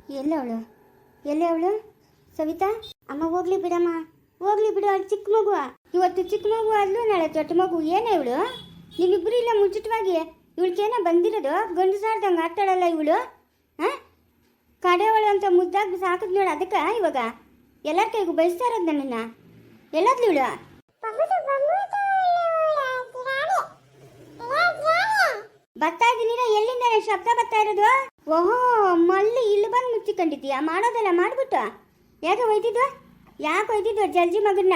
ಎಲ್ಲ ಅವಳು? ಎಲ್ಲೇ ಅವಳು? ಸವಿತಾ? ಅಮ್ಮ, ಹೋಗ್ಲಿ ಬಿಡಮ್ಮ. ಹೋಗ್ಲಿ ಬಿಡು ಅವಳು ಚಿಕ್ಕ ಮಗು. ಇವತ್ತು ಚಿಕ್ಕ ಮಗು ಅಲ್ಲೂ ನಾಳೆ ದೊಡ್ಡ ಮಗು. ಏನೇ ಇವಳು? ನಿಮ್ಮಿಬ್ಬರು ಇಲ್ಲ ಮುಂಚಿತವಾಗಿ? ಇವಳಿಗೇನೋ ಬಂದಿರೋದು? ಗಂಡು ಸಾರ್ದಂಗೆ ಆಟಾಡಲ್ಲ ಇವಳು? ಹಾಂ? ಕಡೆಯವಳು ಅಂತ ಮುದ್ದಾಗಿ ಸಾಕಿದ್ ನೋಡು ಅದಕ್ಕೆ ಇವಾಗ. ಎಲ್ಲರ ಕೈಗೂ ಬಯಸ್ತಾ ಇರೋದು ನನ್ನನ್ನು. ಎಲ್ಲದ್ಲು ಇವಳು? ಬರ್ತಾ ಇದ್ದೀನಿ ಎಲ್ಲಿಂದ ಶಬ್ದ ಬರ್ತಾ ಇರೋದು? ಓಹೋ ಮಲ್ಲಿ ಇಲ್ಲಿ ಬಂದು ಮುಚ್ಚಿಕೊಂಡಿದ್ದೀಯ? ಮಾಡೋದಲ್ಲ ಮಾಡ್ಬಿಟ್ಟು. ಯಾಕೆ ಒಯ್ದಿದ್ದು ಯಾಕೆ ಒಯ್ದಿದ್ದು ಜಲ್ಜಿ ಮಗನ್ನ?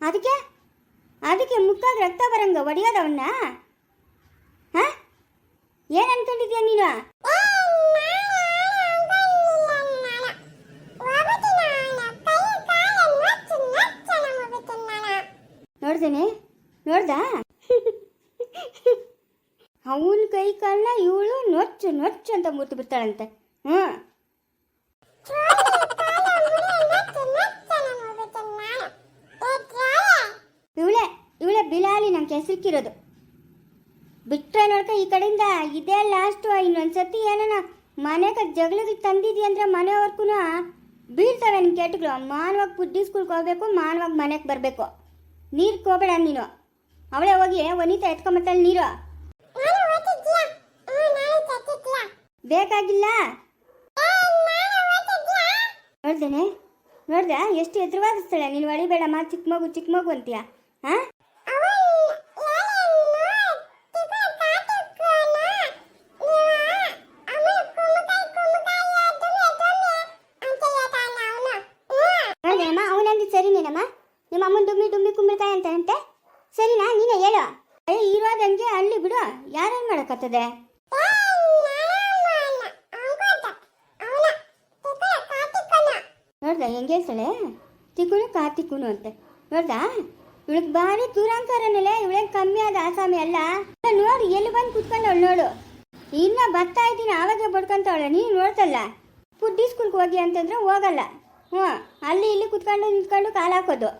ಅದಕ್ಕೆ? ಅದಕ್ಕೆ ಮುಕ್ಕಾಗ ರಕ್ತ ಬರಂಗ ಒಡೆಯೋದವನ್ನ? ಹಾ? ಏನ್ ಅನ್ಕೊಂಡಿದ್ಯಾ ನೀನು? ನೋಡ್ದೇನೆ? ನೋಡ್ದ? ಅವನ ಕೈ ಕಾಲನ್ನ ಇವಳು ನೊಚ್ಚು ನೊಚ್ಚು ಅಂತ ಮುರ್ತು ಬಿಡ್ತಾಳಂತೆ. ಹ್ಞೂ. ಇವಳೆ ಇವಳೆ ಬಿಲಾಲಿ ನಂಗೆ ಕೆಸರಿಕ್ಕಿರೋದು ಬಿಟ್ರೆ ನೋಡ್ಕ ಈ ಕಡೆಯಿಂದ ಇದೇ ಲಾಸ್ಟು ಇನ್ನೊಂದ್ಸತಿ ಏನನ ಮನೆಗೆ ಜಗಳಿಗೆ ತಂದಿದ್ದಿ ಅಂದ್ರೆ ಮನೆವರ್ಗೂ ಬೀಳ್ತವೆ ನಿನ್ ಕೆಟ್ಟಗಳು ಮಾನವಾಗಿ ಬುದ್ಧಿ ಸ್ಕೂಲ್ಗೆ ಹೋಗ್ಬೇಕು, ಮಾನವಾಗಿ ಮನೆಗೆ ಬರಬೇಕು. ನೀರು ಕೋಬೇಡ ನೀನು. ಅವಳೇ ಹೋಗಿ ವನಿತಾ ಎತ್ಕೊಂಬತ್ತಾಳೆ ನೀರು. ಬೇಕಾಗಿಲ್ಲ? ನೋಡ್ದೇನೆ? ನೋಡ್ದ? ಎಷ್ಟು ಎದುರುವಾಗಿಸ್ತಾಳೆ ನೀನು ಒಳಿಬೇಡಮ್ಮ ಚಿಕ್ಕ ಮಗು ಚಿಕ್ಕ ಮಗು ಅಂತೀಯ ಹಾ ನೋಡ್ದೇನಮ್ಮ ಅವನಂದು ಸರಿನೇನಮ್ಮ ನಿಮ್ಮ ಅಮ್ಮನ ಡುಮ್ಮಿ ಡುಮ್ಮಿ ಕುಂಬಳಕಾಯಿ ಅಂತ ಅಂತೆ ಸರಿನಾ ನೀನೇ ಹೇಳು ಅಯ್ಯ ಇರೋದಂಗೆ ಅಲ್ಲಿ ಬಿಡು ಮಾಡಕತ್ತದೆ ನೋಡ್ದ, ಹೆಂಗೆ ಹೇಳ್ತಾಳೆ? ತಿಕ್ಕುನು ಕಾರ್ತಿಕ್ಕುನು ಅಂತೆ. ನೋಡ್ದ? ಇವಳಿಗೆ ಭಾರಿ ದೂರಾಂಕಾರನಲ್ಲೇ, ಇವಳೇನು ಕಮ್ಮಿ ಆದ ಆಸಾಮಿ ಅಲ್ಲ? ನೋಡಿ, ಎಲ್ಲಿ ಬಂದು ಕುತ್ಕೊಂಡವಳು ನೋಡು. ಇನ್ನ ಬರ್ತಾ ಇದ್ದೀನಿ, ಆವಾಗೆ ಬಡ್ಕೊಂತವಳೆ, ನೀನು ನೋಡ್ತಲ್ಲ? ಪುಡ್ಡಿ ಸ್ಕೂಲ್ಗೆ ಹೋಗಿ ಅಂತಂದ್ರೆ ಹೋಗಲ್ಲ. ಹ್ಞೂ, ಅಲ್ಲಿ ಇಲ್ಲಿ ಕುತ್ಕೊಂಡು ನಿಂತ್ಕೊಂಡು ಕಾಲು ಹಾಕೋದು.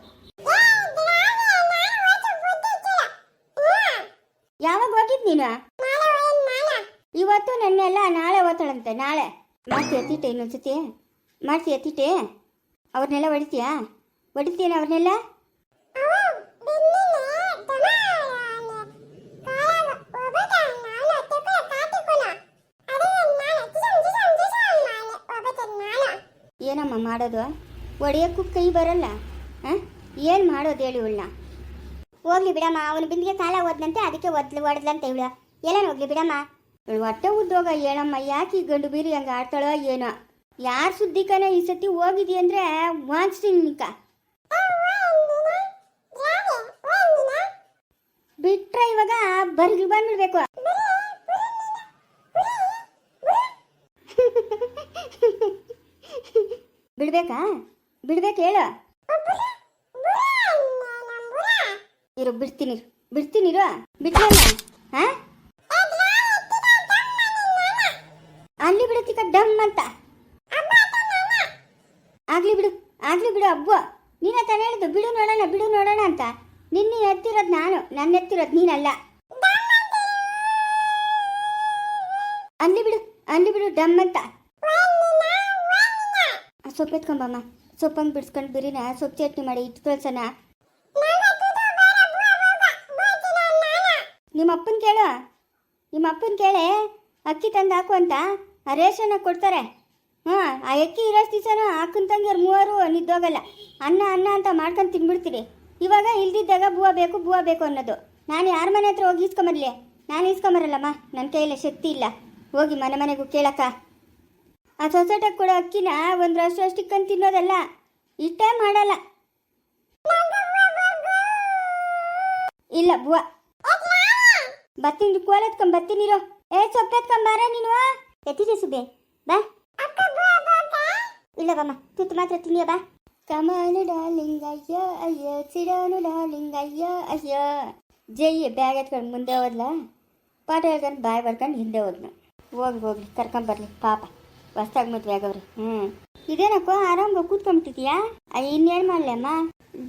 ಯಾವಾಗ ಹೋಗಿದ್ ನೀನು? ಇವತ್ತು ನನ್ನೆಲ್ಲ ನಾಳೆ ಓದ್ತಾಳಂತೆ ನಾಳೆ. ಮಾಡ್ತಿ ಎತ್ತಿಟ್ಟೆ ಇನ್ನೊಂದ್ಸತಿ? ಮಾಡ್ತಿ ಎತ್ತಿಟ್ಟೆ? ಅವ್ರನ್ನೆಲ್ಲ ಹೊಡಿತೀಯಾ? ಹೊಡಿತೀನ ಅವ್ರನ್ನೆಲ್ಲ? ಏನಮ್ಮ ಮಾಡೋದು? ಒಡೆಯಕ್ಕೂ ಕೈ ಬರಲ್ಲ ಹಾಂ? ಏನು ಮಾಡೋದು ಹೇಳಿ ಇವಳನ್ನ ಹೋಗ್ಲಿ ಬಿಡಮ್ಮ ಅವನ ಬಿಂದಿಗೆ ಕಾಲ ಓದ್ನಂತೆ ಅದಕ್ಕೆ ಒದ್ಲು ಹೊಡೆದ್ಲಂತೆ ಇವಳು. ಎಲ್ಲ ಹೋಗ್ಲಿ ಬಿಡಮ್ಮ. ಇವಳು ಹೊಟ್ಟೆ ಉದ್ಯೋಗ ಹೇಳಮ್ಮ ಯಾಕೆ ಈ ಗಂಡು ಬೀರಿ ಹಂಗೆ ಆಡ್ತಾಳೋ ಏನೋ? ಯಾರ ಸುದ್ದಿಕನ ಈ ಸತಿ ಹೋಗಿದ್ಯ ಅಂದರೆ ವಾಂಚ್ತೀನಿ ನಿಕ್ಕ ಬಿಟ್ರೆ ಇವಾಗ ಬರ್ಗಿ ಬಂದ್ಬಿಡ್ಬೇಕು ಬಿಡ್ಬೇಕಾ? ಬಿಡ್ಬೇಕು ಹೇಳು. ಇರು, ಬಿಡ್ತೀನಿ. ಬಿಡ್ತೀನಿ ಇರು. ಬಿಟ್ರಲ್ಲ ಹಾ ಅಲ್ಲಿ ಬಿಡುತ್ತಿಕ ಡಮ್ ಅಂತ ಆಗ್ಲಿ ಆಗ್ಲಿ ಬಿಡು ಅಬ್ಬು, ನೀನ ತಾನೇ ಹೇಳಿದ್ದು ಬಿಡು ನೋಡೋಣ ಬಿಡು ನೋಡೋಣ ಅಂತ. ನಿನ್ನ ಎತ್ತಿರೋದು ನಾನು ನನ್ನ ಎತ್ತಿರೋದು ನೀನಲ್ಲ. ಅಲ್ಲಿ ಬಿಡು ಅಲ್ಲಿ ಬಿಡು, ಡಮ್ ಅಂತ. ಸೊಪ್ಪು ಎತ್ಕೊಂಬಮ್ಮ ಸೊಪ್ಪಂಗೆ ಬಿಡಿಸ್ಕೊಂಡು ಬಿರಿನ ಸೊಪ್ಪು ಚಟ್ನಿ ಮಾಡಿ ಇಟ್ಟು ಕಳ್ಸೋಣ ನಿಮ್ಮ ಅಪ್ಪನ ಕೇಳು, ನಿಮ್ಮ ಅಪ್ಪನ ಕೇಳೆ, ಅಕ್ಕಿ ತಂದು ಹಾಕು ಅಂತ ರೇಷನ್ ಕೊಡ್ತಾರೆ. ಹಾಂ, ಆ ಅಕ್ಕಿ ಇರೋಷ್ಟು ದಿವಸನೂ ಅಕ್ಕನ ತಂಗಿಯರು ಮೂವರು ನಿದ್ದೋಗಲ್ಲ ಅನ್ನ ಅನ್ನ ಅಂತ ಮಾಡ್ಕೊಂಡು ತಿನ್ಬಿಡ್ತೀರಿ. ಇವಾಗ ಇಲ್ದಿದ್ದಾಗ ಬೂವ ಬೇಕು ಬೂವ ಬೇಕು ಅನ್ನೋದು. ನಾನು ಯಾರ ಮನೆ ಹತ್ರ ಹೋಗಿ ಇಸ್ಕೊಂಬರ್ಲಿ ನಾನು ಇಸ್ಕೊಂಬರಲ್ಲಮ್ಮ ನನ್ನ ಕೈಯಲ್ಲಿ ಶಕ್ತಿ ಇಲ್ಲ. ಹೋಗಿ ಮನೆ ಮನೆಗೂ ಕೇಳಕ್ಕ. ಆ ಸೊಸೈಟಿಗೆ ಕೊಡೋ ಅಕ್ಕಿನ ಒಂದು ರಷ್ಟು ಅಷ್ಟಿಕ್ಕಂದು ತಿನ್ನೋದಲ್ಲ, ಇಷ್ಟೇ ಮಾಡಲ್ಲ. ಇಲ್ಲ, ಬುವ. ಬತ್ತಿನ ಕೋಲತ್ಕೊಂಡ್ ಬರ್ತೀನಿರೋ ಏ, ಸೊಪ್ಪು ಬಾರ ನೀನು? ಎತ್ತಿದೆ ಸುಬೆ ಬಾ. ಇಲ್ಲ ಬಮ್ಮ ತುತ್ತು ಮಾತ್ರ ತಿನ್ನಿಯ ಬಾ. ಕಮಾನು ಡಾರ್ಲಿಂಗ್ ಅಯ್ಯೋ ಅಯ್ಯೋ ಚಿರಾನು ಡಾರ್ಲಿಂಗ್ ಅಯ್ಯೋ. ಅಯ್ಯೋ ಜೈ, ಬ್ಯಾಗ್ ಎತ್ಕೊಂಡು ಮುಂದೆ ಹೋದ್ಲ? ಪಾಠ ಹೇಳ್ಕೊಂಡು ಬಾಯ್ ಬರ್ಕೊಂಡು ಹಿಂದೆ ಹೋದ್ನು ಹೋಗಿ ಹೋಗ್ಲಿ ಕರ್ಕೊಂಬರ್ಲಿ ಪಾಪ. ಹೊಸ್ದಾಗಿ ಮದ್ವೆ ಆಗವ್ರಿ ಹ್ಞೂ ಇದೇನಕ್ಕೋ ಆರಾಮ ಕೂತ್ಕೊಂಬಿಟ್ಟಿದ್ಯಾ? ಅಯ್ಯ, ಇನ್ನೇನ್ ಮಾಡ್ಲಮ್ಮ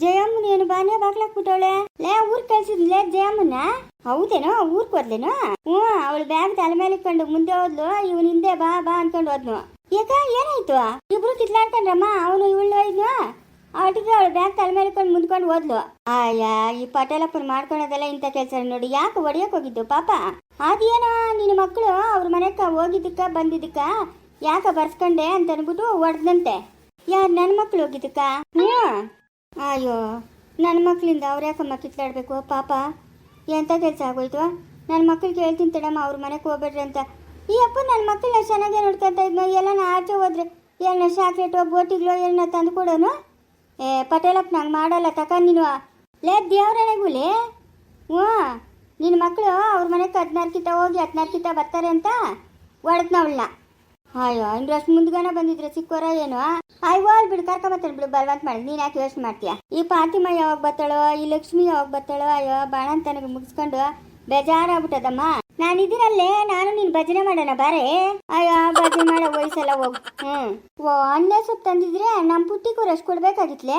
ಜಯಮ್ಮನ ಏನು ಬಾನೇ ಬಾಗ್ಲಾಕ್ಬಿಟ್ಟವಳೆ ಲೇ, ಊರ್ ಕಳ್ಸಿದ್ಲೇ ಜಯಮ್ಮನ ಹೌದೇನೋ ಊರ್ ಹೋದ್ಲೇನೋ? ಹ್ಞೂ ಅವಳು ಬ್ಯಾಗ್ ತಲೆ ಮೇಲೆ ಇಟ್ಕೊಂಡು ಮುಂದೆ ಹೋದ್ಲು, ಇವನ್ ಹಿಂದೆ ಬಾ ಬಾ ಅನ್ಕೊಂಡು ಹೋದ್ನು ಯಾಕ ಏನಾಯ್ತು? ಇಬ್ರು ಕಿತ್ಲಾಡ್ಕೊಂಡ್ರಮ್ಮ, ಅವನು ಇವಳು ಇದ್ನು? ಅವಟಿಗೆ ಅವಳು ಬ್ಯಾಗ್ ತಲೆ ಮೇಲ್ಕೊಂಡು ಮುಂದ್ಕೊಂಡು ಓದ್ಲು ಆಯಾ ಈ ಪಟೇಲಪ್ಪನ್ ಮಾಡ್ಕೊಳೋದೆಲ್ಲ ಇಂಥ ಕೆಲಸ ನೋಡಿ ಯಾಕೆ ಒಡೆಯಕ್ಕೆ ಹೋಗಿದ್ದು ಪಾಪ? ಅದೇನೋ ನಿನ್ನ ಮಕ್ಕಳು ಅವ್ರ ಮನೆಗೆ ಹೋಗಿದ್ದಕ್ಕ, ಬಂದಿದ್ದಕ್ಕ, ಯಾಕ ಬರ್ಸ್ಕೊಂಡೆ ಅಂತ ಅನ್ಬಿಟ್ಟು ಹೊಡ್ದಂತೆ. ಯಾರು ನನ್ನ ಮಕ್ಳು ಹೋಗಿದ್ದಕ್ಕ? ಅಯ್ಯೋ ನನ್ನ ಮಕ್ಕಳಿಂದ ಅವ್ರ ಯಾಕಮ್ಮ ಕಿತ್ಲಾಡ್ಬೇಕು ಪಾಪ? ಎಂಥ ಕೆಲಸ ಆಗೋಯ್ತು? ನನ್ನ ಮಕ್ಳಿಗೆ ಹೇಳ್ತೀನಿ ತಡಮ್ಮ, ಅವ್ರ ಮನೆಗೆ ಹೋಗ್ಬೇಡ್ರಿ ಅಂತ ಈ ಅಪ್ಪ ನನ್ನ ಮಕ್ಕಳನ್ನ ಚೆನ್ನಾಗಿ ನೋಡ್ಕೊಂತ ಇದ್ನೋ ಎಲ್ಲ ಆಚೆ ಹೋದ್ರೆ ಏನ ಚಾಕ್ಲೇಟೋ ಬೋಟಿಗ್ಲೋ ಏನ ತಂದು ಕೊಡೋನು? ಏ ಪಟೇಲಪ್ಪ ನಂಗೆ ಮಾಡಲ್ಲ ತಕ ನೀನು. ಲೇ ದೇವ್ರಣೆಗುಲಿ ಹ್ಞೂ ನಿನ್ನ ಮಕ್ಕಳು ಅವ್ರ ಮನೆಗೆ ಹದಿನಾರು ಕಿತ್ತ ಹೋಗಿ ಹದಿನಾರು ಕಿತ ಬರ್ತಾರೆ ಅಂತ ಹೊಡೆದ್ನವಳನ್ನ. ಅಯ್ಯೋ ಇಂದ್ರಷ್ಟು ಮುಂದ್ಗನ ಬಂದಿದ್ರೆ ಚಿಕ್ಕೋರ ಏನು? ಅಯ್ಯೋ, ಅಲ್ಲಿ ಬಿಡು ಕರ್ಕೊಂಬತ್ತಾನೆ ಬಿಡು, ಬಲವಂತ ಮಾಡಿ. ನೀನು ಯಾಕೆ ಯೋಚನೆ ಮಾಡ್ತೀಯ? ಈ ಪಾತಿಮ ಯಾವಾಗ ಬರ್ತಾಳೋ, ಈ ಲಕ್ಷ್ಮಿ ಯಾವಾಗ ಬರ್ತಾಳೋ, ಅಯ್ಯೋ, ಬಾಣಂತನಿಗೆ ಮುಗಿಸ್ಕೊಂಡು ಬೇಜಾರಾಗ್ಬಿಟ್ಟದಮ್ಮ. ನಾನು ಇದೀನಲ್ಲೇ ನಾನು ನೀನು ಭಜನೆ ಮಾಡೋಣ ಬಾರೇ? ಅಯ್ಯೋ ಭಜನೆ ಮಾಡೋ ವಯಸ್ಸೆಲ್ಲ ಹೋಗು ಹ್ಞೂ ಓ ಅನ್ನ ಸೊಪ್ಪು ತಂದಿದ್ರೆ ನಮ್ಮ ಪುಟ್ಟಿಗೂ ರಶ್ ಕೊಡ್ಬೇಕಾಗಿತ್ಲೆ?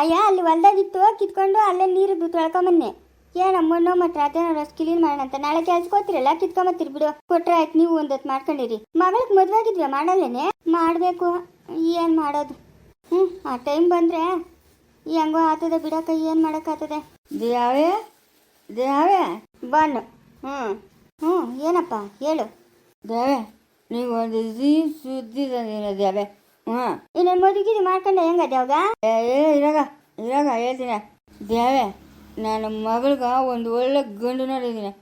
ಅಯ್ಯ ಅಲ್ಲಿ ಹೊಲ್ದಾಗಿತ್ತು ಕಿತ್ಕೊಂಡು ಅಲ್ಲೇ ನೀರು ಏ ಏನಮ್ಮಣ್ಣೋ ಮತ್ತೆ ಅದೇ ರಸ್ ಕ್ಲೀನ್ ಮಾಡೋಣ ಅಂತ ನಾಳೆ ಕೆಲ್ಸಕ್ಕೆ ಹೋಗ್ತಿರಲ್ಲ ಕಿತ್ಕೊಂಬತ್ತೀರಿ ಬಿಡು. ಕೊಟ್ರೆ ಆಯ್ತು ನೀವು ಒಂದೊತ್ತು ಮಾಡ್ಕೊಂಡಿರಿ. ಮಗಳಿಗೆ ಮದುವೆ ಆಗಿದ್ವಿ ಮಾಡಲ್ಲೇನೆ? ಮಾಡಬೇಕು ಏನು ಮಾಡೋದು? ಹ್ಞೂ ಆ ಟೈಮ್ ಬಂದರೆ ಹೆಂಗೋ ಆತದೆ ಬಿಡಕ್ಕ ಏನು ಮಾಡೋಕ್ಕಾಗ್ತದೆ ದೇವೇ ದೇವೇ ಬನ್ನು ಹ್ಞೂ ಹ್ಞೂ ಏನಪ್ಪ ಹೇಳು. ದೇವೆ ನೀವು ಒಂದು ಸಿಹಿ ಸುದ್ದಿ ತಂದಿನ ದ್ಯಾವೆ ಹ್ಞೂ. ಇನ್ನೊಂದು ಮದುಗಿರಿ ಮಾಡ್ಕೊಂಡೆ ಹೆಂಗ ದೇವಗ ಏ ಇರಾಗ ಇರಾಗ ಹೇಳ್ತೀನಿ. ದೇವೆ ನನ್ನ ಮಗಳಿಗ ಒಂದು ಒಳ್ಳೆ ಗಂಡು ನೋಡಿದ್ದೀನಿ.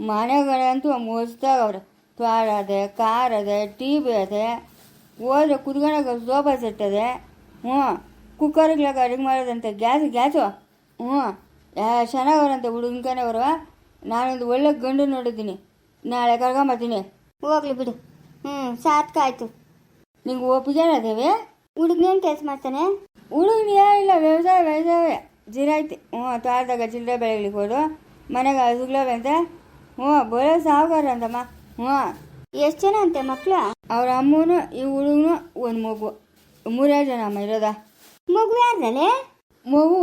ಮನೆಗಳಂತೂ ಮುಚ್ತಾಗವ್ರೆ ತ್ವಾರ ಅದೆ ಕಾರ್ ಅದೆ ಟಿ ವಿ ಅದೆ. ಹೋದ್ರೆ ಕುತ್ಕೊಂಡಾಗ ಸೋಫಾ ಸೆಟ್ ಅದೆ. ಹ್ಞೂ. ಕುಕ್ಕರ್ಗಳಾಗ ಅಡುಗೆ ಮಾಡೋದಂತೆ? Gas gas? ಹ್ಞೂ. ಯಾ ಚೆನ್ನಾಗವ್ರಂತೆ ಬರುವ ನಾನೊಂದು ಒಳ್ಳೆ ಗಂಡು ನೋಡಿದ್ದೀನಿ. ನಾಳೆ ಕರ್ಕೊಂಬರ್ತೀನಿ ಹೋಗ್ಲಿ ಬಿಡು. ಹ್ಞೂ ಸಾತ್ಕ ಆಯ್ತು. ನಿಂಗೆ ಒಪ್ಪಿಗೆ ಅದೇವೆ ಹುಡುಗನೇನು ಕೆಲಸ ಮಾಡ್ತಾನೆ? ಹುಡುಗನ ಇಲ್ಲ ವ್ಯವಸಾಯ ವ್ಯವಸಾಯ. ಜಿರಾಯ್ತಿ ಹ್ಞೂ ತೋಟದಾಗ ಚಿಲ್ಲರೆ ಬೆಳೆಗಳಿಗೆ ಹೋದು ಮನೆಗೆ ಹಸುಗ್ಲವಂತ ಹ್ಞೂ ಬರೋ ಸಾವುಕಾರ ಅಂತಮ್ಮ. ಹ್ಞೂ. ಎಷ್ಟು ಜನ ಅಂತೆ ಮಕ್ಕಳು ಅವ್ರ ಅಮ್ಮನು ಈ ಹುಡುಗನು ಒಂದು ಮಗು. ಮೂರೇ ಜನ ಅಮ್ಮ ಇರೋದ. ಮಗು ಯಾರ್ದಲೆ? ಮಗು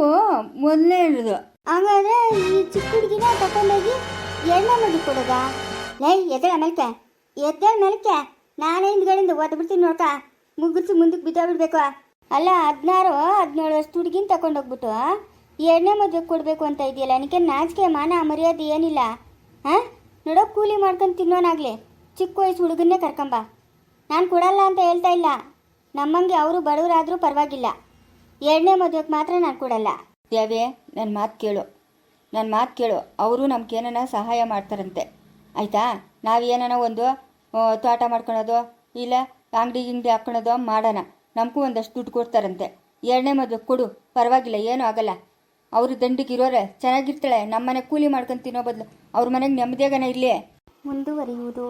ಮೊದಲನೇ ಇರೋದು ಹಂಗಾದ್ರೆ ಈ ಚಿಕ್ಕ ಹುಡುಗಿನ ತಕೊಂಡೋಗಿ ಎಣ್ಣೆ ಮಗಿ ಕೊಡೋದ? ಲೈ ಎದ್ದೇಳ ಮೆಲ್ಕೆ. ಎದ್ದೇಳ ಮೆಲ್ಕೆ. ನಾನೇ ಹಿಂದ್ಗಡೆಯಿಂದ ಬಿಡ್ತೀನಿ ನೋಡ್ಕ. ಮುಗಿಸಿ ಮುಂದಕ್ಕೆ ಬಿದ್ದೋಗ್ಬಿಡ್ಬೇಕು ಅಲ್ಲ, ಹದಿನಾರು, ಹದಿನೇಳು ವರ್ಷ ಹುಡುಗಿನ ತಗೊಂಡೋಗ್ಬಿಟ್ಟು ಎಣ್ಣೆ ಮದುವೆ ಕೊಡಬೇಕು ಅಂತ ಇದೆಯಲ್ಲ ನನಗೆ ನಾಚಿಕೆ, ಮಾನ, ಮರ್ಯಾದೆ ಏನಿಲ್ಲ. ಹಾಂ ನೋಡೋ, ಕೂಲಿ ಮಾಡ್ಕೊಂಡು ತಿನ್ನೋನಾಗ್ಲಿ. ಚಿಕ್ಕ ವಯಸ್ಸು ಹುಡುಗನ್ನೇ ಕರ್ಕೊಂಬ. ನಾನು ಕೊಡಲ್ಲ ಅಂತ ಹೇಳ್ತಾ ಇಲ್ಲ. ನಮ್ಮಂಗೆ ಅವರು ಬಡವರಾದರೂ ಪರವಾಗಿಲ್ಲ. ಎರಡನೇ ಮದುವೆಗೆ ಮಾತ್ರ ನಾನು ಕೊಡಲ್ಲ. ದೇವೇ ನನ್ನ ಮಾತು ಕೇಳು. ನನ್ನ ಮಾತು ಕೇಳು. ಅವರು ನಮ್ಗೆ ಏನನ್ನ ಸಹಾಯ ಮಾಡ್ತಾರಂತೆ. ಆಯಿತಾ? ನಾವು ಏನನ ಒಂದು ತೋಟ ಮಾಡ್ಕೊಳೋದು, ಇಲ್ಲ ಅಂಗಡಿ ಗಿಂಗಡಿ ಹಾಕ್ಕೊಳೋದು ಮಾಡೋಣ. ನಮಗೂ ಒಂದಷ್ಟು ದುಡ್ಡು ಕೊಡ್ತಾರಂತೆ. ಎರಡನೇ ಮದುವೆ ಕೊಡು. ಪರವಾಗಿಲ್ಲ, ಏನೂ ಆಗಲ್ಲ. ಅವರು ದಂಡಿಗೆ ಇರೋರೆ, ಚೆನ್ನಾಗಿರ್ತಾಳೆ. ನಮ್ಮ ಮನೆಗೆ ಕೂಲಿ ಮಾಡ್ಕೊಂಡು ತಿನ್ನೋ ಬದಲು ಅವ್ರ ಮನೆಗೆ ನೆಮ್ಮದಿಯಾಗನ ಇರಲಿ. ಮುಂದುವರಿಯುವುದು.